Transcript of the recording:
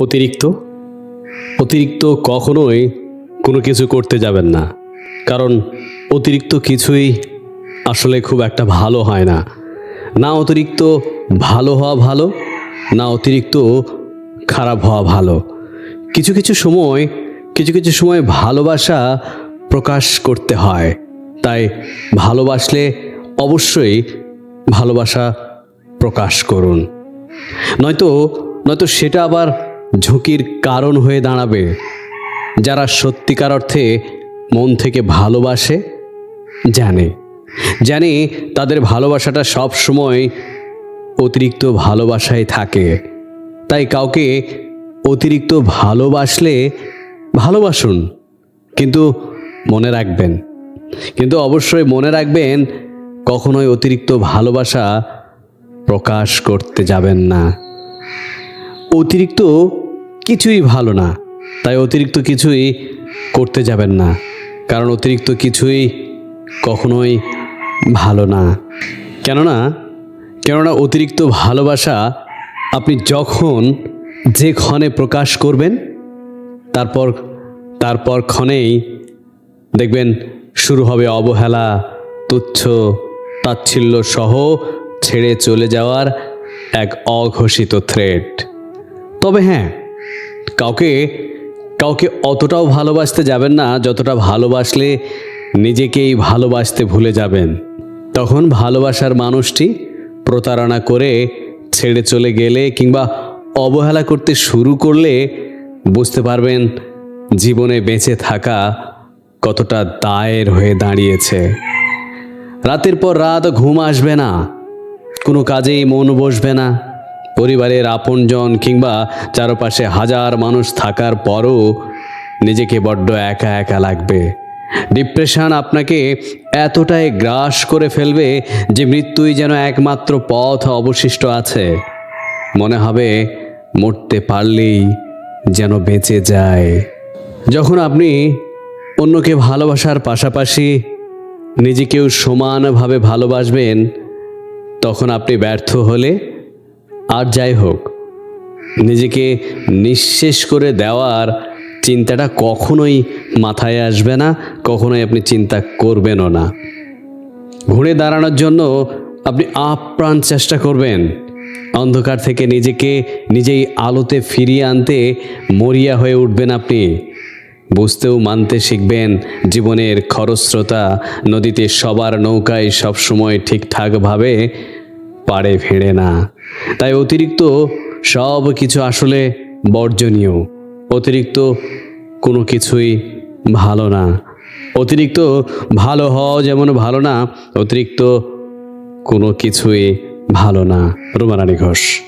অতিরিক্ত? অতিরিক্ত কখনোই কোনো কিছু করতে যাবেন না। কারণ অতিরিক্ত কিছুই আসলে খুব একটা ভালো হয় না। না অতিরিক্ত ভালো হওয়া ভালো, না অতিরিক্ত খারাপ হওয়া ভালো। কিছু কিছু সময়, কিছু কিছু সময় ভালোবাসা প্রকাশ করতে হয়। তাই ভালোবাসলে অবশ্যই ভালোবাসা প্রকাশ করুন। নয়তো নয়তো সেটা আবার ঝুঁকির কারণ হয়ে দাঁড়াবে। যারা সত্যিকার অর্থে মন থেকে ভালোবাসে, জানে। জানে তাদের ভালোবাসাটা সব সময় অতিরিক্ত ভালোবাসায় থাকে। তাই কাউকে অতিরিক্ত ভালোবাসলে ভালোবাসুন, কিন্তু মনে রাখবেন। কিন্তু অবশ্যই মনে রাখবেন, কখনোই অতিরিক্ত ভালোবাসা প্রকাশ করতে যাবেন না। অতিরিক্ত কিছুই ভালো না। তাই অতিরিক্ত কিছুই করতে যাবেন না। কারণ অতিরিক্ত কিছুই কখনোই ভালো না। কেননা কেননা অতিরিক্ত ভালোবাসা আপনি যখন যে ক্ষণে প্রকাশ করবেন, তারপর তারপর ক্ষণেই দেখবেন শুরু হবে অবহেলা, তুচ্ছ, তাচ্ছিল্য সহ ছেড়ে চলে যাওয়ার এক অঘোষিত থ্রেড তবে হ্যাঁ কাউকে কাউকে অতটাও ভালোবাসতে যাবেন না, যতটা ভালোবাসলে নিজেকেই ভালোবাসতে ভুলে যাবেন। তখন ভালোবাসার মানুষটি প্রতারণা করে ছেড়ে চলে গেলে কিংবা অবহেলা করতে শুরু করলে বুঝতে পারবেন জীবনে বেঁচে থাকা কতটা দায়ের হয়ে দাঁড়িয়েছে। রাতের পর রাত ঘুম আসবে না, কোনো কাজেই মন বসবে না। পরিবারের আপনজন কিংবা চারপাশে হাজার মানুষ থাকার পরও নিজেকে বড্ড একা একা লাগবে। ডিপ্রেশন আপনাকে এতটাই গ্রাস করে ফেলবে যে মৃত্যুই যেন একমাত্র পথ অবশিষ্ট আছে। মনে হবে মরতে পারলেই যেন বেঁচে যায়। যখন আপনি অন্যকে ভালোবাসার পাশাপাশি নিজেকেও সমানভাবে ভালোবাসবেন, তখন আপনি ব্যর্থ হলে আর যাই হোক, নিজেকে নিঃশেষ করে দেওয়ার চিন্তাটা কখনোই মাথায় আসবে না, কখনোই আপনি চিন্তা করবেনও না। ঘুরে দাঁড়ানোর জন্য আপনি আপ্রাণ চেষ্টা করবেন। অন্ধকার থেকে নিজেকে নিজেই আলোতে ফিরিয়ে আনতে মরিয়া হয়ে উঠবেন আপনি। বুঝতেও মানতে শিখবেন, জীবনের খরস্রোতা নদীতে সবার নৌকায় সবসময় ঠিকঠাকভাবে পাড়ে ফেরে না। তাই অতিরিক্ত সব কিছু আসলে বর্জনীয়। অতিরিক্ত কোনো কিছুই ভালো না। অতিরিক্ত ভালো হওয়া যেমন ভালো না, অতিরিক্ত কোনো কিছুই ভালো না। রুমারানী ঘোষ।